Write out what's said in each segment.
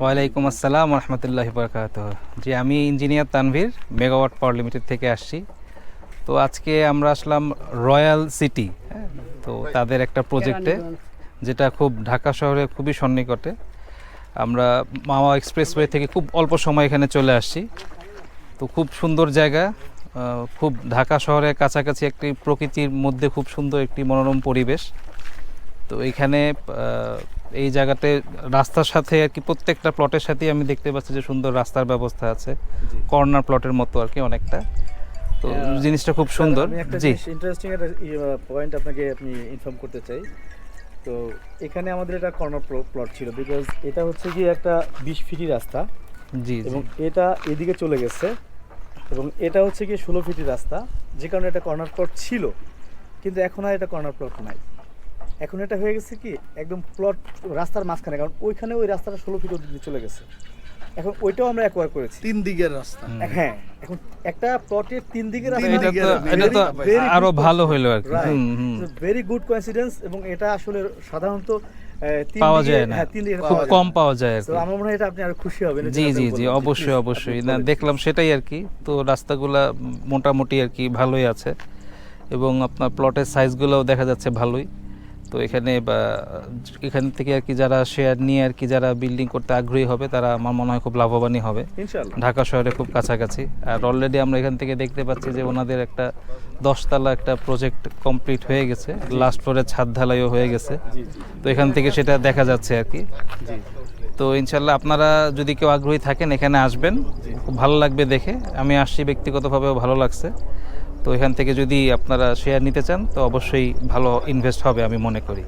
ওয়ালাইকুম আসসালাম রহমতুল্লাহ বরকাত জি আমি engineer Tanvir megawatt power limited থেকে আসছি। তো আজকে আমরা আসলাম রয়্যাল সিটি হ্যাঁ? তো তাদের একটা প্রজেক্টে যেটা খুব ঢাকা শহরে খুবই সন্নিকটে। আমরা মাওয়া এক্সপ্রেসওয়ে থেকে খুব অল্প সময় এখানে চলে আসছি। তো খুব সুন্দর জায়গা খুব ঢাকা শহরের কাছাকাছি একটি প্রকৃতির মধ্যে খুব সুন্দর একটি মনোরম পরিবেশ। তো এইখানে আহ, এই জায়গাতে রাস্তার সাথে আর কি প্রত্যেকটা প্লটের সাথেই আমি দেখতে পাচ্ছি যে সুন্দর রাস্তার ব্যবস্থা আছে। কর্নার প্লটের মতো আর কি অনেকটা। তো জিনিসটা খুব সুন্দর। আমি একটা জি। ইন্টারেস্টিং একটা পয়েন্ট আপনাকে আপনি ইনফর্ম করতে চাই। তো এখানে আমাদের এটা কর্নার প্লট ছিল বিকজ এটা হচ্ছে কি একটা বিশ ফিটি রাস্তা জি জি। এবং এটা এদিকে চলে গেছে এবং এটা হচ্ছে কি ষোলো ফিটি রাস্তা। যে কারণে এটা কর্নার প্লট ছিল কিন্তু এখন আর এটা কর্নার প্লট নাই। এখন এটা হয়ে গেছে কি একদম প্লট রাস্তার মাঝখানে কারণ ওইখানে ওই রাস্তাটা ষোলো ফিট অব্দি চলে গেছে। এখন ওইটাও আমরা অ্যাকোয়ার করেছি। তিন দিকের রাস্তা। হ্যাঁ এখন একটা প্লটের তিন দিকে তিন এটা তো very- এটা তো very good আরও ভালো হইল আর কি। Hmm hmm. Very good coincidence এবং এটা আসলে সাধারণত পাওয়া যায় না। হ্যাঁ, তিন দিকে খুব কম পাওয়া যায় আর তো আমার মনে হয় এটা আপনি আরও খুশি হবেন জি জি জি অবশ্যই অবশ্যই। না দেখলাম সেটাই আর কি। তো রাস্তাগুলা মোটামুটি আর কি ভালোই আছে এবং আপনার প্লটের সাইজগুলোও দেখা যাচ্ছে ভালোই। তো এখানে বা এখান থেকে আর কি যারা শেয়ার নিয়ে আর কি যারা বিল্ডিং করতে আগ্রহী হবে তারা আমার মনে হয় খুব লাভবানই হবে। ঢাকা শহরে খুব কাছাকাছি। আর অলরেডি আমরা এখান থেকে দেখতে পাচ্ছি যে ওনাদের একটা দশতলা একটা প্রজেক্ট কমপ্লিট হয়ে গেছে। লাস্ট ফ্লোরে ছাদ ঢালাইও হয়ে গেছে। তো এখান থেকে সেটা দেখা যাচ্ছে আর কি। তো ইনশাল্লাহ আপনারা যদি কেউ আগ্রহী থাকেন এখানে আসবেন। খুব ভালো লাগবে দেখে। আমি আসছি ব্যক্তিগতভাবেও ভালো লাগছে। তো এখান থেকে যদি আপনারা শেয়ার নিতে চান, তো অবশ্যই ভালো ইনভেস্ট হবে আমি মনে করি।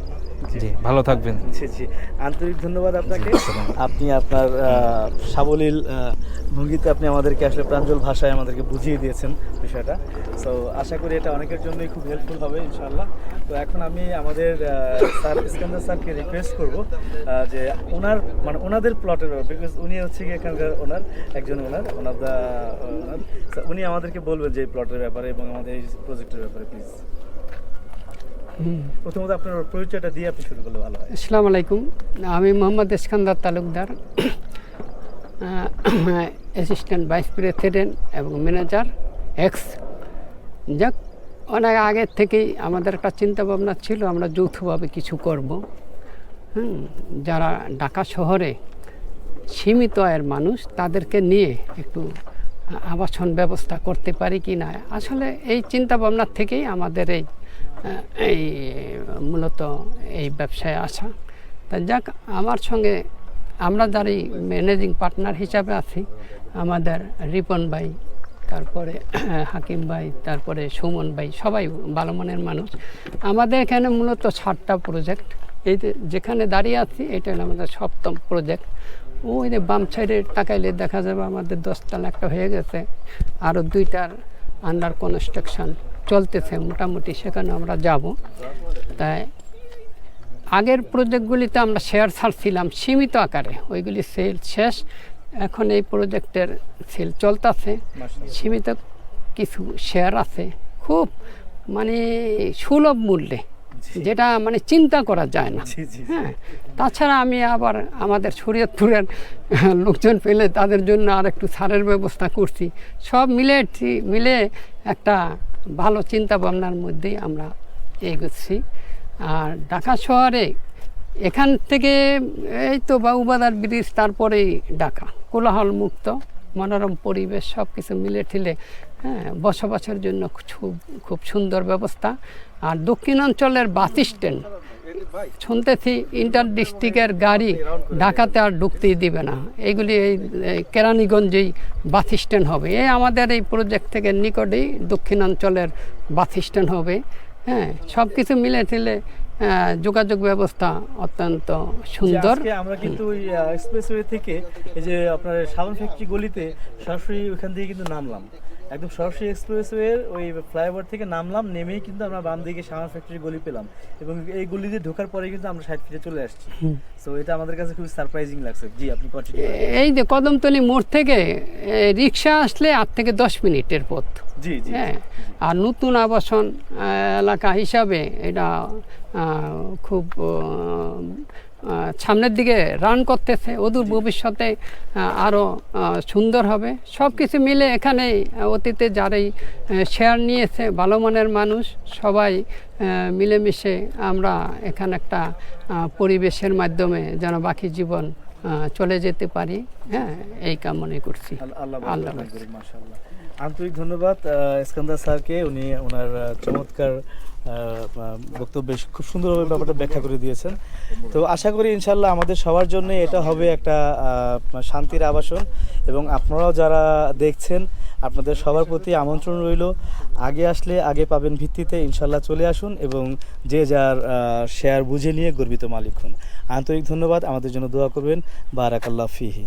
জি। ভালো থাকবেন। জি জি। আন্তরিক ধন্যবাদ আপনাকে। আপনি আপনার সাবলীল ভঙ্গিতে আপনি আমাদেরকে আসলে প্রাঞ্জল ভাষায় আমাদেরকে বুঝিয়ে দিয়েছেন বিষয়টা। সো আশা করি এটা অনেকের জন্যই খুব হেল্পফুল হবে ইনশাল্লাহ তো এখন আমি আমাদের স্যার ইস্কান্দার স্যারকে রিকোয়েস্ট করব যে ওনার মানে ওনাদের প্লটের বিকজ উনি হচ্ছে কি এখানকার ওনার একজন ওনার ওনার দা ওনার উনি আমাদেরকে বলবেন যে এই প্লটের ব্যাপারে এবং আমাদের এই প্রজেক্টের ব্যাপারে প্লিজ প্রথমত আপনার পরিচয়টা দিয়ে আপনি শুরু করলে ভালো হয়। আসসালামু আলাইকুম। আমি Mohammad Iskandar Talukdar assistant vice president এবং ম্যানেজার এক্স যাক, অনেক আগের থেকেই আমাদের একটা চিন্তা ভাবনা ছিল, আমরা যৌথভাবে কিছু করব। হুম, যারা ঢাকা শহরে সীমিত আয়ের মানুষ, তাদেরকে নিয়ে একটু আবাসন ব্যবস্থা করতে পারি কি না আসলে এই চিন্তা ভাবনার থেকেই আমাদের এই এই, মূলত এই ব্যবসায় আসা। তা যাক, আমার সঙ্গে আমরা যারা ম্যানেজিং পার্টনার হিসাবে আছি, আমাদের রিপন ভাই, তারপরে হাকিম ভাই, তারপরে সুমন ভাই, সবাই ভালো মনের মানুষ। আমাদের এখানে মূলত ষাটটা প্রজেক্ট এই যেখানে দাঁড়িয়ে আছি, এটা হলো আমাদের সপ্তম প্রজেক্ট ওই যে বাম সাইডে তাকাইলে দেখা যাবে আমাদের দশতলা একটা হয়ে গেছে আরও দুইটার আন্ডার কনস্ট্রাকশন চলতেছে মোটামুটি সেখানে আমরা যাব। তাই আগের প্রজেক্টগুলিতে আমরা শেয়ার ছাড়ছিলাম সীমিত আকারে ওইগুলি সেল শেষ। এখন এই প্রজেক্টের সেল চলতেছে। সীমিত কিছু শেয়ার আছে। খুব মানে সুলভ মূল্যে যেটা মানে চিন্তা করা যায় না। হ্যাঁ তাছাড়া আমি আবার আমাদের শরীয়তপুরের লোকজন পেলে তাদের জন্য আর একটু ছাড়ের ব্যবস্থা করছি। সব মিলে মিলে একটা ভালো চিন্তা ভাবনার মধ্যেই আমরা এগোচ্ছি। আর ঢাকা শহরে এখান থেকে এই তো বাবুবাজার ব্রিজ, তারপরেই ঢাকা। কোলাহল মুক্ত মনোরম পরিবেশ সব কিছু মিলে ঠিলে হ্যাঁ বসবাসের জন্য খুব খুব সুন্দর ব্যবস্থা। আর দক্ষিণাঞ্চলের বাস স্ট্যান্ড শুনতেছি ইন্টার ডিস্ট্রিক্টের গাড়ি ঢাকাতে আর ঢুকতেই দিবে না। এইগুলি এই কেরানীগঞ্জেই বাস স্ট্যান্ড হবে। এই আমাদের এই প্রজেক্ট থেকে নিকটেই দক্ষিণাঞ্চলের বাস স্ট্যান্ড হবে। হ্যাঁ সব কিছু মিলে টিলে যোগাযোগ ব্যবস্থা অত্যন্ত সুন্দর। আমরা কিন্তু এক্সপ্রেসওয়ে থেকে এই যে আপনার সাবান ফ্যাক্টরি গলিতে সরাসরি ওখান থেকে কিন্তু নামলাম। একদম সরাসরি এক্সপ্রেসওয়ের ওই ফ্লাইওভার থেকে নামলাম নেমেই কিন্তু আমরা বাম দিকে সাবান ফ্যাক্টরি গলি পেলাম। এবং এই গলি দিয়ে ঢোকার পরে কিন্তু আমরা সাইড ফিরে চলে আসছি। সো এটা আমাদের কাছে খুব সারপ্রাইজিং লাগছে। জি আপনি কন্টিনিউ এই যে কদমতলি মোড় থেকে রিক্সা আসলে আট থেকে দশ মিনিটের পথ। জি জি হ্যাঁ আর নতুন আবাসন এলাকা হিসাবে এটা খুব সামনের দিকে রান করতেছে। অদূর ভবিষ্যতে আরও সুন্দর হবে। সব কিছু মিলে এখানে অতীতে যারাই শেয়ার নিয়েছে ভালো মানের মানুষ সবাই মিলেমিশে আমরা এখানে একটা পরিবেশের মাধ্যমে যেন বাকি জীবন চলে যেতে পারি। হ্যাঁ এই কামনা করছি। আল্লাহ আন্তরিক ধন্যবাদ ইস্কান্দার স্যারকে। উনি ওনার চমৎকার বক্তব্যে খুব সুন্দরভাবে ব্যাপারটা ব্যাখ্যা করে দিয়েছেন। তো আশা করি ইনশাল্লাহ আমাদের সবার জন্য এটা হবে একটা শান্তির আবাসন এবং আপনারাও যারা দেখছেন, আপনাদের সবার প্রতি আমন্ত্রণ রইল। আগে আসলে আগে পাবেন ভিত্তিতে ইনশাল্লাহ চলে আসুন এবং যে যার শেয়ার বুঝে নিয়ে গর্বিত মালিক হন। আন্তরিক ধন্যবাদ, আমাদের জন্য দোয়া করবেন। বারাকাল্লাহ ফিহি।